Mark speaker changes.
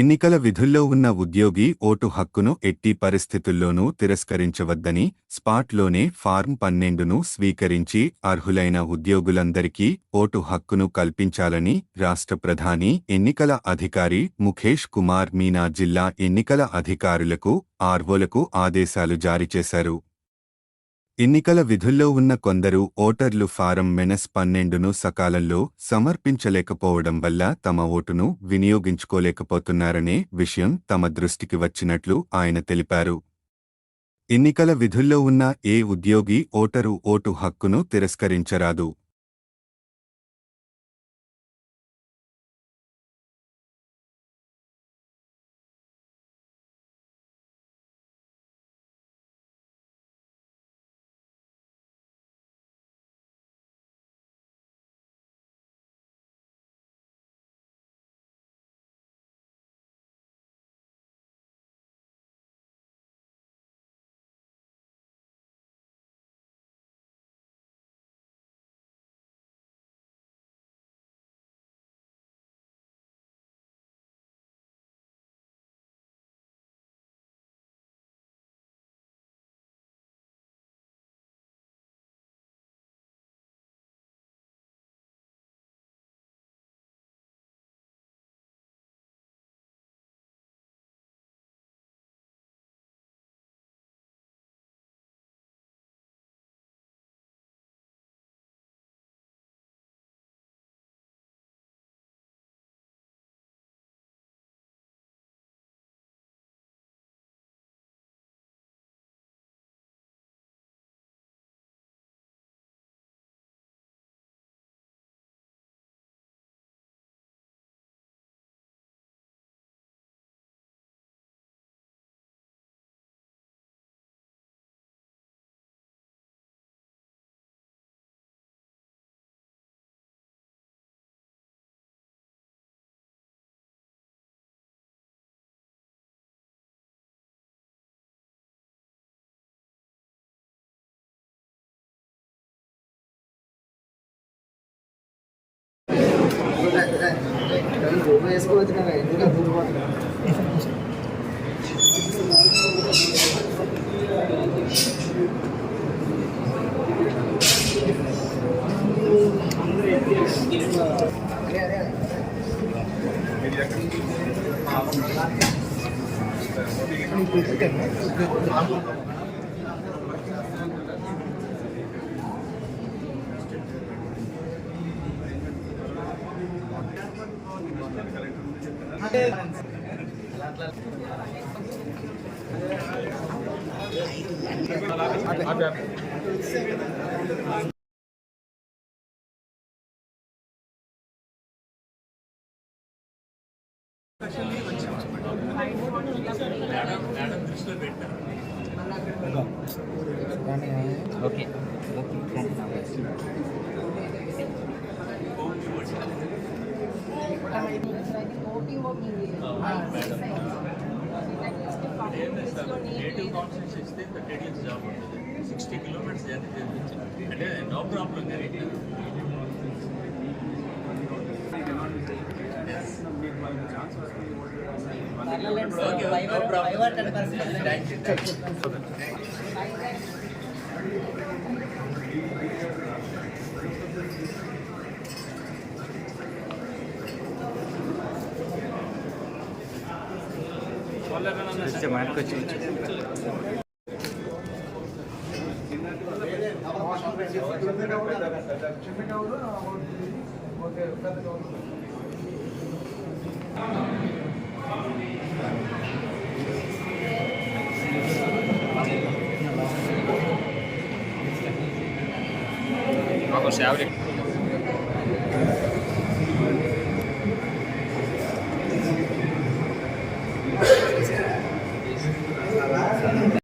Speaker 1: ఎన్నికల విధుల్లో ఉన్న ఉద్యోగి ఓటు హక్కును ఎట్టి పరిస్థితుల్లోనూ తిరస్కరించవద్దని స్పాట్లోనే ఫార్మ్ పన్నెండును స్వీకరించి అర్హులైన ఉద్యోగులందరికీ ఓటు హక్కును కల్పించాలని రాష్ట్ర ప్రధాని ఎన్నికల అధికారి ముఖేష్ కుమార్ మీనా జిల్లా ఎన్నికల అధికారులకు ఆర్వోలకు ఆదేశాలు జారీ చేశారు. ఎన్నికల విధుల్లో ఉన్న కొందరు ఓటర్లు ఫారం మెనస్ పన్నెండును సకాలంలో సమర్పించలేకపోవడం వల్ల తమ ఓటును వినియోగించుకోలేకపోతున్నారనే విషయం తమ దృష్టికి వచ్చినట్లు ఆయన తెలిపారు. ఎన్నికల విధుల్లో ఉన్న ఏ ఉద్యోగి ఓటరు ఓటు హక్కును తిరస్కరించరాదు.
Speaker 2: వేసుకోవచ్చు ఎందుకు దూరం
Speaker 3: Okay okay. Sixty kilometres journey చేయించాలి అంటే నో ప్రాబ్లం జరిగింది నో ప్రాబ్లం థ్యాంక్ వచ్చి
Speaker 4: ఒక సేవలు